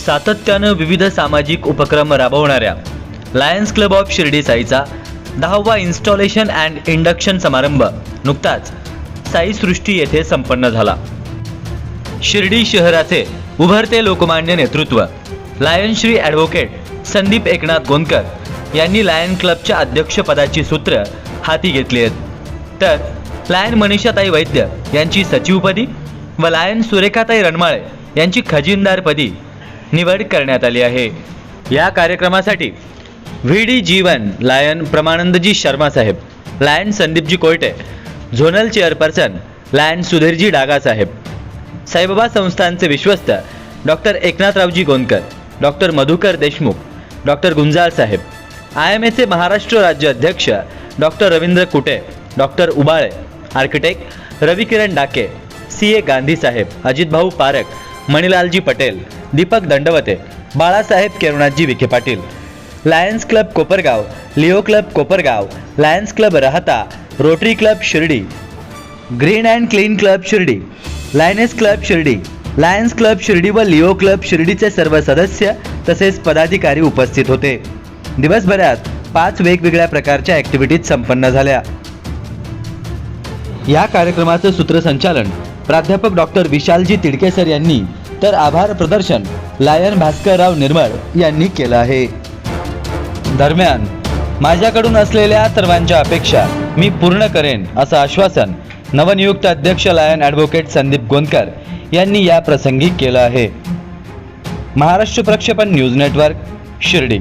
सातत्यानं विविध सामाजिक उपक्रम राबवणाऱ्या लायन्स क्लब ऑफ शिर्डी साईचा दहावा इन्स्टॉलेशन अँड इंडक्शन समारंभ नुकताच साई सृष्टी येथे संपन्न झाला. शिर्डी शहराचे उभरते लोकमान्य नेतृत्व लायन श्री ॲडव्होकेट संदीप एकनाथ गोंदकर यांनी लायन क्लबच्या अध्यक्षपदाची सूत्र हाती घेतली आहेत. तर लायन मनीषाताई वैद्य यांची सचिवपदी व लायन सुरेखाताई रणमाळे यांची खजिनदारपदी निवड करण्यात आली आहे. या कार्यक्रमासाठी व्ही डी जीवन लायन प्रमानंदजी शर्मा साहेब lion Sandeepji कोयटे zonal chairperson lion सुधीरजी Daga साहेब साईबाबा संस्थानचे विश्वस्त doctor एकनाथरावजी Gondkar doctor Madhukar Deshmukh doctor Gunjal साहेब आय एम एचे महाराष्ट्र राज्य अध्यक्ष doctor Ravindra Kute doctor Ubale architect Ravikiran Dake C A Gandhi साहेब अजितभाऊ Parakh मणिलालजी Patel Deepak Dandavate Balasaheb केरुणाजी Vikhe Patil. Lions Club Kopargaon Leo Club Kopargaon Lions Club Rahata Rotary Club Shirdi. Green and clean club Shirdi Lioness Club Shirdi. Lions Club Shirdi व Leo club शिर्डीचे सर्व सदस्य तसेच पदाधिकारी उपस्थित होते. दिवसभरात पाच वेगवेगळ्या प्रकारच्या ॲक्टिव्हिटीज संपन्न झाल्या. या कार्यक्रमाचं सूत्रसंचालन प्राध्यापक डॉक्टर विशालजी तिडकेसर यांनी तर आभार प्रदर्शन लायन भास्करराव निर्मळ यांनी केलं आहे. दरम्यान माझ्याकडून असलेल्या सर्वांच्या अपेक्षा मी पूर्ण करेन असं आश्वासन नवनियुक्त अध्यक्ष लायन ॲडव्होकेट संदीप गोंदकर यांनी या प्रसंगी केलं आहे. महाराष्ट्र प्रक्षेपण न्यूज नेटवर्क शिर्डी.